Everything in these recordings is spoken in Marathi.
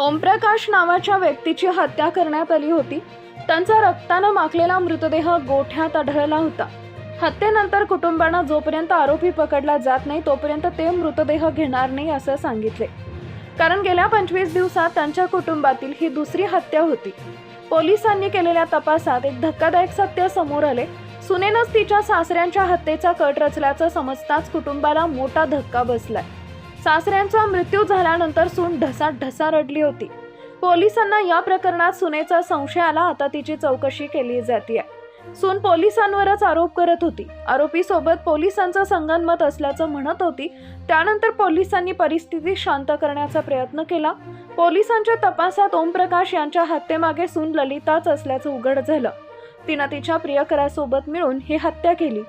ओमप्रकाश नावाच्या व्यक्तीची हत्या करण्यात आली होती. त्यांचा रक्तानं माखलेला मृतदेह गोठ्यात आढळला होता. हत्येनंतर कुटुंबांना जोपर्यंत आरोपी पकडला जात नाही तोपर्यंत ते मृतदेह घेणार नाही असं सांगितले. कारण गेल्या पंचवीस दिवसात त्यांच्या कुटुंबातील ही दुसरी हत्या होती. पोलिसांनी केलेल्या तपासात एक धक्कादायक सत्य समोर आले. सुनेनच तिच्या सासऱ्यांच्या हत्येचा कट रचल्याचं समजताच कुटुंबाला मोठा धक्का बसलाय. सासऱ्यांचा मृत्यू झाल्यानंतर सून ढसा ढसा रडली होती. पोलिसांना या प्रकरणात सुनेचा संशय आला आता तिची चौकशी केली जाते सून पोलिसांवरच आरोप करत होती. आरोपी सोबत पोलिसांचं संगनमत असल्याचं म्हणत होती. त्यानंतर पोलिसांनी परिस्थिती शांत करण्याचा प्रयत्न केला. पोलिसांच्या तपासात ओमप्रकाश यांच्या हत्येमागे सून ललिताच असल्याचं उघड झालं. तिनं तिच्या प्रियकरासोबत मिळून ही हत्या केली.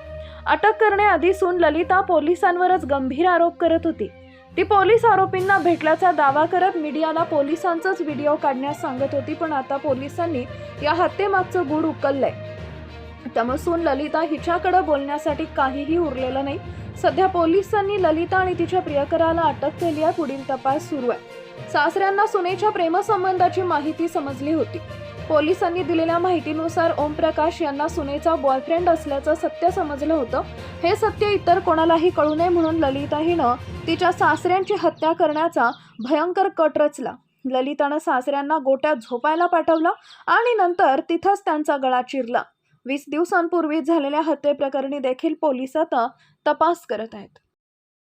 अटक करण्याआधी सून ललिता पोलिसांवरच गंभीर आरोप करत होती. ती पोलीस आरोपींना भेटल्याचा दावा करत मीडियाला पोलिसांचाच व्हिडिओ काढण्यास सांगत होती पण आता पोलिसांनी या हत्येमागचं गूढ उकललंय. त्यामुळे सून ललिता हिच्याकडे बोलण्यासाठी काहीही उरलेलं नाही. सध्या पोलिसांनी ललिता आणि तिच्या प्रियकराला अटक केली आहे. पुढील तपास सुरू आहे. सासऱ्यांना सुनेच्या प्रेमसंबंधाची माहिती समजली होती. पोलिसांनी दिलेल्या माहितीनुसार ओमप्रकाश यांना सुनेचा बॉयफ्रेंड असल्याचं सत्य समजलं होतं. हे सत्य इतर कोणालाही कळू नये म्हणून ललिता हिनं तिच्या सासऱ्यांची हत्या करण्याचा भयंकर कट रचला. ललितानं सासऱ्यांना गोट्यात झोपायला पाठवलं आणि नंतर तिथंच त्यांचा गळा चिरला. वीस दिवसांपूर्वी झालेल्या हत्येप्रकरणी देखील पोलीस आता तपास करत आहेत.